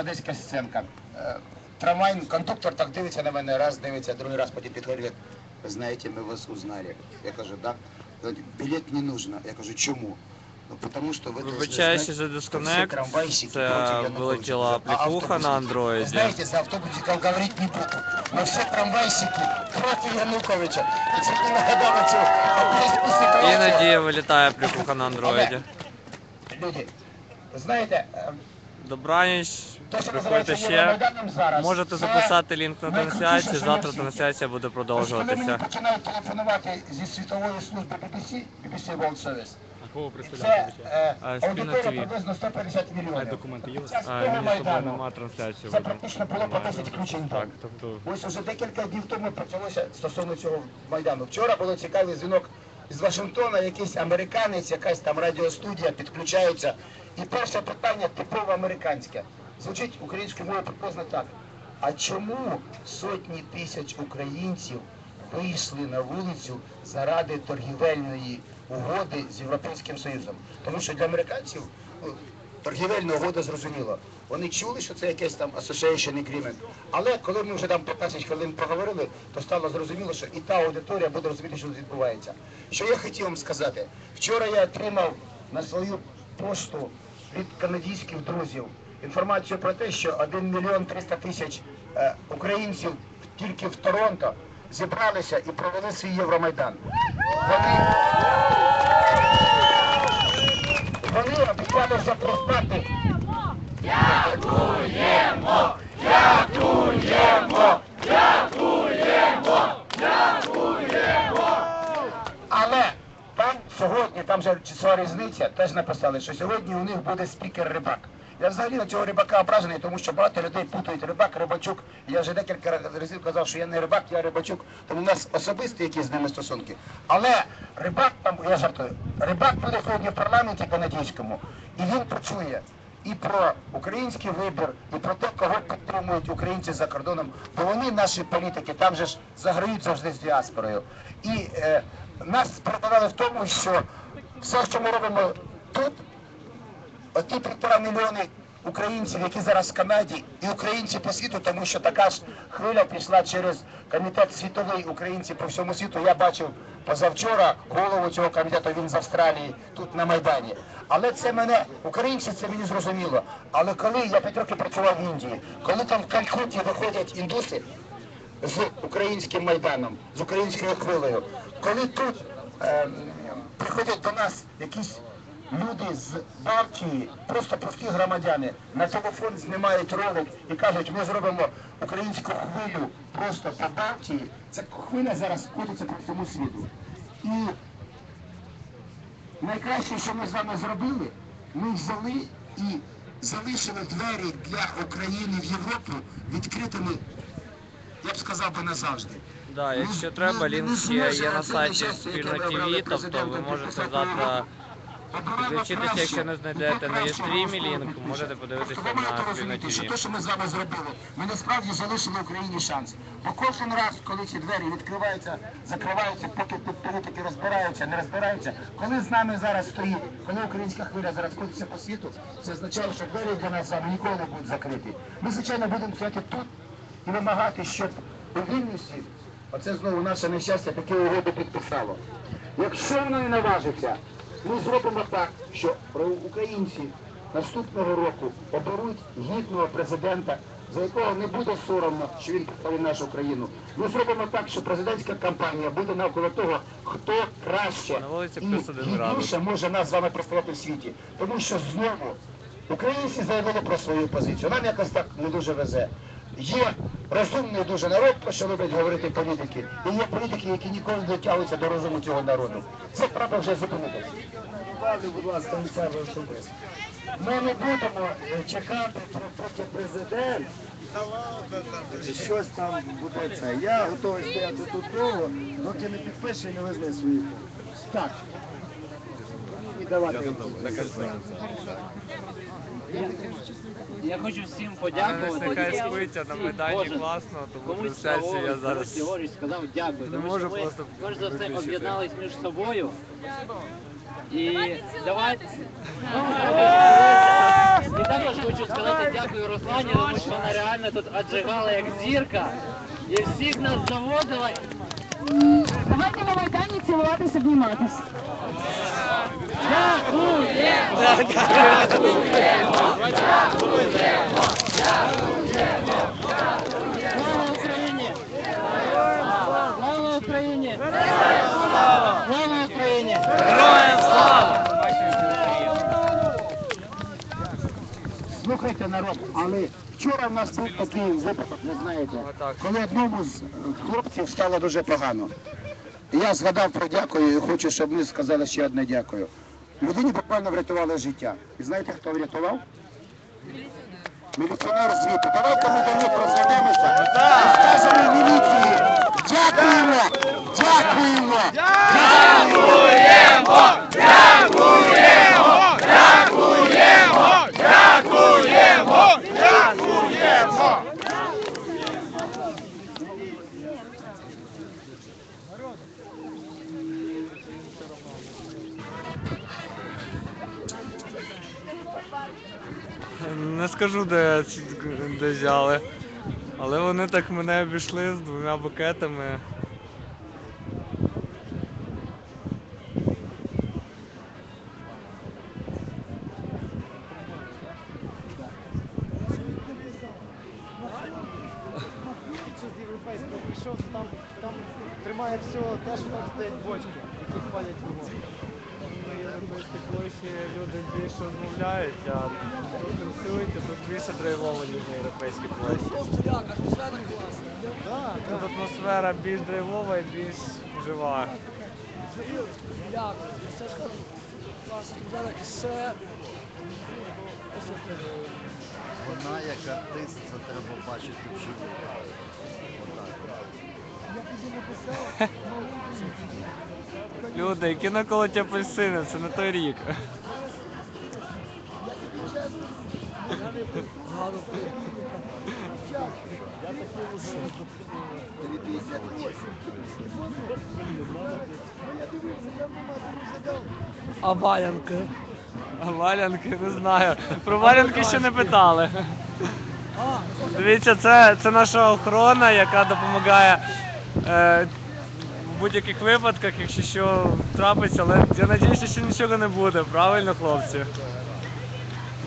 Одеська сценка. Трамвай, кондуктор так дивиться на мене, раз дивиться, другий раз потім підходить, говорить, ви знаєте, ми вас узнали. Я кажу, да. Говорить, Білет не нужно. Я кажу, чому? Ну, потому ви должны Вибачаюся за дисконект. Це вилетіла А аплікуха на андроїді. Знаєте, за автобусників говорити не буду. Ми всі трамвайщики проти Януковича. І це мені нагадало ситуацію. Іноді вилітає аплікуха на андроїді. Люди, знаєте, Добраніч, те, приходьте ще. Можете записати лінк на трансляцію. в Завтра трансляція буде Коли продовжуватися. мені починають телефонувати зі світової служби BBC, BBC World Service, кого ви це е, спільна аудиторія приблизно 150 А мільйонів. документи є у вас? Це А, нема трансляції. Практично було по 10 включень. Так, тобто Ось уже декілька днів тому почалося стосовно цього Майдану. Вчора було цікавий дзвінок з Вашингтона, якийсь американець, якась там радіостудія підключається. І перше питання типово американське. Звучить українською мовою приблизно так. А чому сотні тисяч українців вийшли на вулицю заради торгівельної угоди з Європейським Союзом? Тому що для американців ну, торгівельна угода зрозуміло. Вони чули, що це якесь там association agreement. Але коли ми вже там 15 хвилин поговорили, то стало зрозуміло, що і та аудиторія буде розуміти, що відбувається. Що я хотів вам сказати? Вчора я отримав на свою пошту від канадських друзів інформацію про те, що 1 мільйон 300 тисяч е, українців тільки в Торонто зібралися і провели свій Євромайдан. Вони вони обіцяли запрошувати. Дякуємо! Дякуємо! Дякуємо! Дякуємо! Але сьогодні, там же часова різниця, теж написали, що сьогодні у них буде спікер рибак. Я взагалі на цього рибака ображений, тому що багато людей путають рибак, рибачук. Я вже декілька разів казав, що я не рибак, я рибачук, тому у нас особисті якісь з ними стосунки. Але рибак там, я жартую, рибак буде сьогодні в парламенті канадському, і він почує і про український вибір, і про те, кого підтримують українці за кордоном, бо вони, наші політики, там же ж заграють завжди з діаспорою. І е, нас переконали в тому, що все, що ми робимо тут, оті півтора мільйони українців, які зараз в Канаді, і українці по світу, тому що така ж хвиля пішла через комітет світовий українці по всьому світу. Я бачив позавчора голову цього комітету, він з Австралії, тут на Майдані. Але це мене, українці, це мені зрозуміло. Але коли я п'ять років працював в Індії, коли там в Калькутті виходять індуси з українським майданом, з українською хвилею, коли тут ем, приходять до нас якісь люди з Балтії, просто прості громадяни, на телефон знімають ролик і кажуть, ми зробимо українську хвилю просто по Балтії. Ця хвиля зараз котиться по всьому світу. І найкраще, що ми з вами зробили, ми взяли і залишили двері для України в Європу відкритими, я б сказав би назавжди. Да, якщо треба, лінк ще є на сайті спільно ТВ, тобто ви можете завтра підключитися, якщо не знайдете на стрімі лінк, можете подивитися на спільно розуміти, що те, що ми з вами зробили, ми насправді залишили Україні шанс. Бо кожен раз, коли ці двері відкриваються, закриваються, поки тут політики розбираються, не розбираються, коли з нами зараз стоїть, коли українська хвиля зараз ходиться по світу, це означає, що двері для нас з вами ніколи не будуть закриті. Ми, звичайно, будемо стояти тут і вимагати, щоб у Вільнюсі, оце знову наше нещастя, таке угоди підписало. Якщо воно не наважиться, ми зробимо так, що українці наступного року оберуть гідного президента, за якого не буде соромно, що він представив нашу країну. Ми зробимо так, що президентська кампанія буде навколо того, хто краще і гідніше може нас з вами представляти в світі. Тому що знову українці заявили про свою позицію. Нам якось так не дуже везе. Є розумний дуже народ, про що люблять говорити політики, і є політики, які ніколи не дотягуються до розуму цього народу. Це треба вже зупинитися. Будь ласка, Шумис. Ми не будемо е, чекати, поки президент щось там буде це. Я готовий стояти тут довго, доки не підпише і не визне свої. Так. І давайте. Я хочу всім Але подякувати. нехай спить, а на Майдані класно, тому Комусь трансляцію я зараз... комусь Григорій сказав дякую. не тому можу що ми, перш за все, об'єднались між собою. І давайте. І також хочу сказати дякую Руслані, тому що вона реально тут аджигала як зірка. І всіх нас заводила. Давайте на Майдані цілуватися, обніматися. Слухайте народ, але вчора в нас був такий випадок, ви знаєте, коли одному з хлопців стало дуже погано. Я згадав про дякую і хочу, щоб ми сказали ще одне дякую. Людині буквально врятували життя. І знаєте, хто врятував? Міліціонер звідти. Давайте ми до них і скажемо міліції. Дякуємо, дякуємо, дякуємо, дякуємо, Дякуємо! Дякуємо! Не скажу, де, де взяли. Але вони так мене обійшли з двома букетами. там, там тримає все те, що там стоять бочки, які палять На європейській площі люди більше розмовляють, а танцюють, тут більше драйвово, ніж на європейській площі. Да, Тут атмосфера більш драйвова і більш жива. Вона як артист, це треба бачити вживу. Люди, які наколоть апельсини, це не той рік. А валянки? Валянки не знаю. Про валянки ще не питали. Дивіться, це, це наша охорона, яка допомагає е, в будь-яких випадках, якщо що трапиться, але я сподіваюся, що нічого не буде, правильно, хлопці?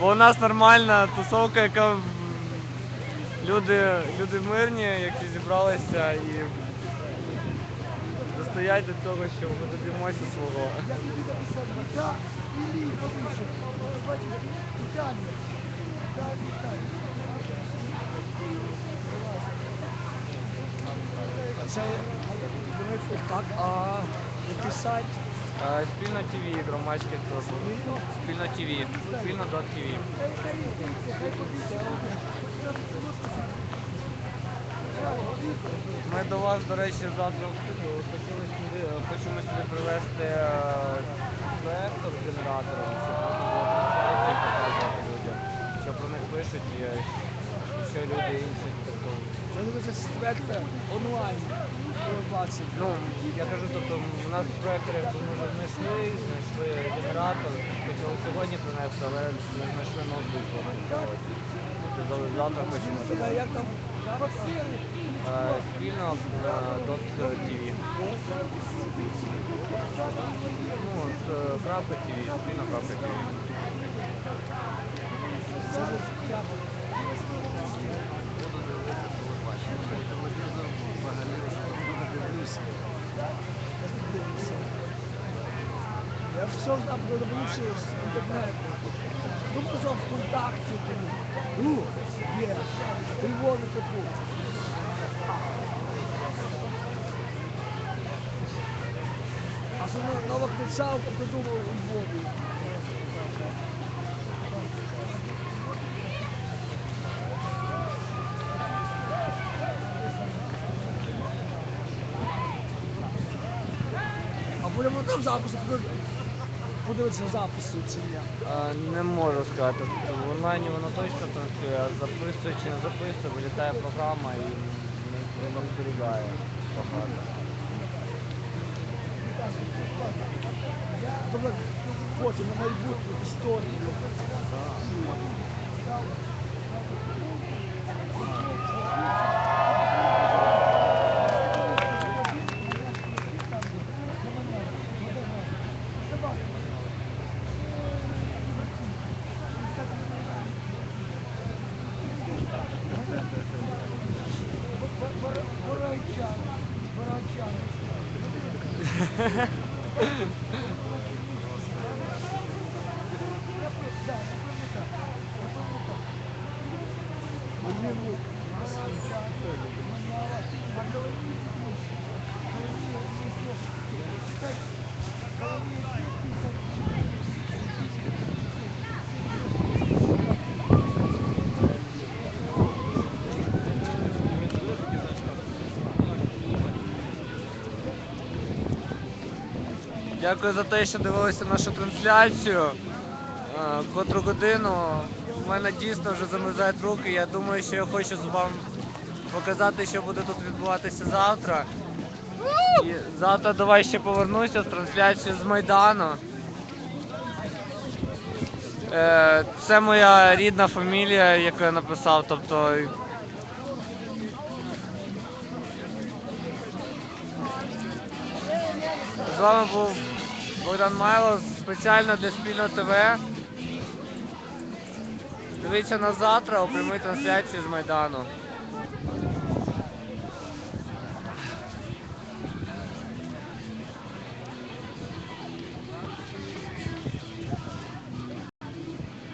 Бо у нас нормальна тусовка, яка люди, люди мирні, які зібралися і достоять до того, що ми доб'ємося свого. Це так, а який сайт? Е, Спільно ТВ, громадське тут. Спільно ТВ. Спільно до ТВ. Ми до вас, до речі, завтра хотіли сюди, хочемо сюди привезти проектор з генератором, щоб можна було на сайті показувати людям, що про них пишуть і що люди інші тобто, Це дивиться спектр онлайн. Ну, я кажу, тобто у нас проектор якби ми вже знайшли, знайшли генератор, хотіли сьогодні принести, але не знайшли ноутбук. Завтра хочемо як там? Е, Спільно е, дот TV. Ну, от, е, крапка TV, спільно крапка TV. Я все там додивився з інтернету. Ну, казав ВКонтакті, ну, є, тривоги таку. А що ну, нова кричалка придумав у Львові. А будемо там записи, подивитися ні. Е, Не можу сказати. В онлайні воно точно транслює, а записує чи не записує, вилітає програма і не, зберігає багато. Тобто потім на майбутню історію. Борочани. Борочани. Дякую за те, що дивилися нашу трансляцію. Е, Котру годину. У мене дійсно вже замерзають руки. Я думаю, що я хочу з вам показати, що буде тут відбуватися завтра. І завтра давай ще повернуся з трансляцією з Майдану. Е, Це моя рідна фамілія, яку я написав. Тобто З вами був Богдан Майло спеціально для спільно ТВ. Дивіться на завтра у прямій трансляції з Майдану.